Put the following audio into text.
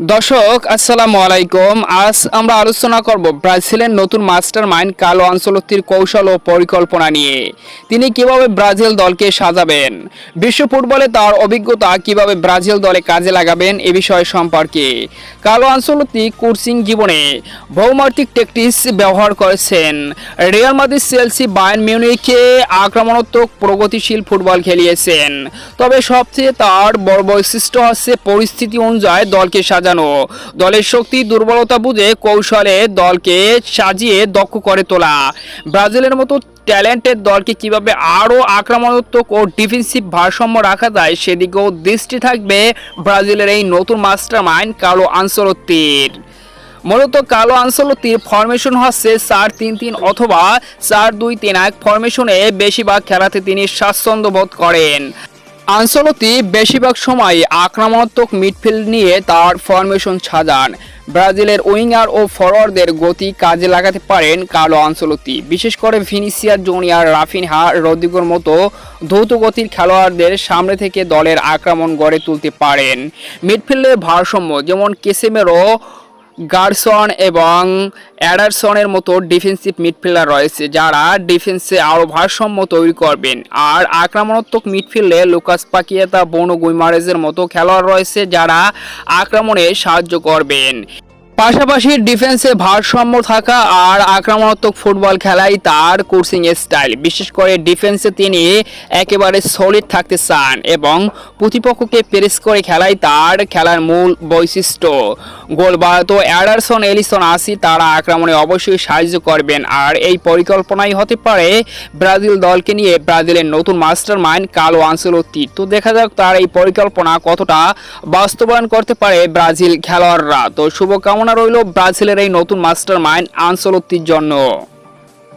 দর্শক, আসসালামু আলাইকুম। আজ আমরা আলোচনা করব ব্রাজিলের নতুন মাস্টার মাইন্ড কালো আনসলত্তির কৌশল ও পরিকল্পনা নিয়ে। তিনি কীভাবে ব্রাজিল দলকে সাজাবেন? বিশ্ব ফুটবলে তার অভিজ্ঞতা কীভাবে ব্রাজিল দলে কাজে লাগাবেন এ বিষয় সম্পর্কে। কালো আনসলত্তি কোর্সিং জীবনে বহুমাত্রিক টেকটিস ব্যবহার করেছেন। রিয়াল মাদ্রিদ, চেলসি, বায়ার্ন মিউনিকে আক্রমণাত্মক প্রগতিশীল ফুটবল খেলিয়েছেন। তবে সবচেয়ে তার বড় বৈশিষ্ট্য হচ্ছে পরিস্থিতি অনুযায়ী দলকে সাজানো দলের শক্তি, দুর্বলতা বুঝে কৌশলে দলকে সাজিয়ে দক্ষ করে তোলা। ব্রাজিলের মতো ট্যালেন্টেড দলকে কীভাবে আরও আক্রমণাত্মক ও ডিফেন্সিভ ভারসাম্য রাখা যায়, সেদিকেও দৃষ্টি থাকবে ব্রাজিলের এই নতুন মাস্টার মাইন্ড কালো আনসলত্তির। মূলত কালো আনসলতির ফরমেশন হচ্ছে চার তিন তিন অথবা চার দুই তিন এক ফরমেশনে বেশিরভাগ খেলাতে তিনি স্বাচ্ছন্দ্য বোধ করেন। আনসলতি বেশিরভাগ সময় আক্রমণাত্মক মিডফিল্ড নিয়ে তার ফরমেশন সাজান। ব্রাজিলের উইঙ্গার ও ফরওয়ার্ডদের গতি কাজে লাগাতে পারেন কালো আনসলতি। বিশেষ করে ভিনিসিয়ার জুনিয়র রাফিনহা রদিগোর মতো গতির খেলোয়াড়দের সামনে থেকে দলের আক্রমণ গড়ে তুলতে পারেন। মিডফিল্ডের ভারসাম্য, যেমন কেসেমেরো গার্সন এবং অ্যাডারসনের মতো ডিফেন্সিভ মিডফিল্ডার রয়েছে, যারা ডিফেন্সে আরও ভারসাম্য তৈরি করবেন। আর আক্রমণাত্মক মিডফিল্ডে লুকাস পাকিয়েতা, বনু গুইমারেজের মতো খেলোয়াড় রয়েছে, যারা আক্রমণে সাহায্য করবেন। পাশাপাশি ডিফেন্সে ভারসাম্য থাকা আর আক্রমণাত্মক ফুটবল খেলাই তার কোর্সিং স্টাইল। বিশেষ করে ডিফেন্সে তিনি একেবারে সলিড থাকতে চান এবং প্রতিপক্ষকে প্রেস করে খেলাই তার খেলার মূল বৈশিষ্ট্য। গোল বাড়াতো অ্যাডারসন, এলিসন, আসি তারা আক্রমণে অবশ্যই সাহায্য করবেন। আর এই পরিকল্পনাই হতে পারে ব্রাজিল দলকে নিয়ে ব্রাজিলের নতুন মাস্টার মাইন্ড কালো আনসেলত্তি। তো দেখা যাক তার এই পরিকল্পনা কতটা বাস্তবায়ন করতে পারে ব্রাজিল খেলোয়াড়রা। তো শুভকামনা রইল ব্রাজিলের এই নতুন মাস্টার মাইন্ড আনসলত্তির জন্য।